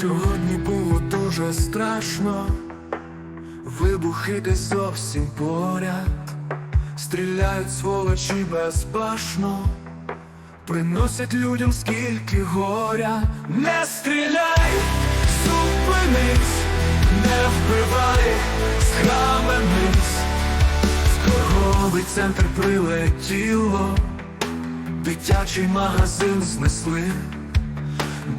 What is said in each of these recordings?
Сьогодні було дуже страшно, вибухи десь зовсім поряд, стріляють сволочі безбашно, приносять людям скільки горя, не стріляй, зупинись, не вбивай, схаменись, в торговий центр прилетіло, дитячий магазин знесли.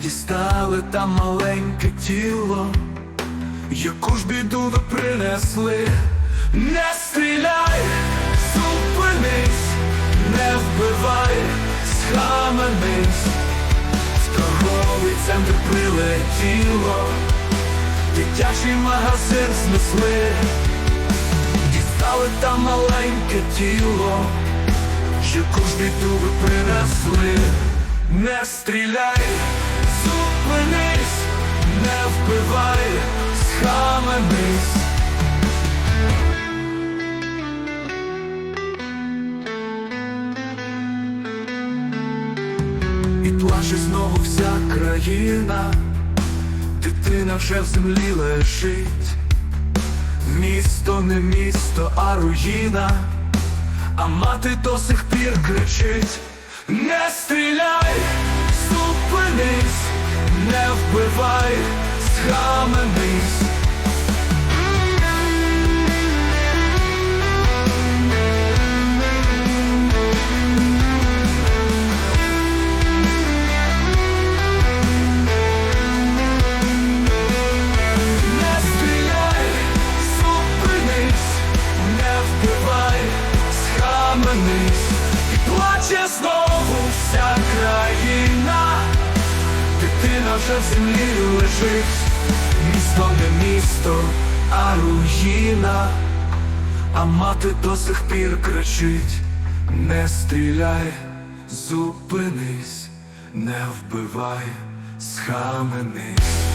Дістали там маленьке тіло, яку ж біду ви принесли, не стріляй, зупинись, не вбивай, схаменись, в торговий центр прилетіло, дитячий магазин знесли, дістали там маленьке тіло, яку ж біду ви принесли. Не стріляй, не вбивай, схаменись. І плаче знову вся країна, дитина вже в землі лежить. Місто не місто, а руїна, а мати до сих пір кричить. Не стріляй, схаменись. Не стріляй, не вбивай, схаменись. І плаче знову вся країна, дитина вже в землі лежить, місто не місто, а руїна, а мати до сих пір кричить, не стріляй, зупинись, не вбивай, схаменись.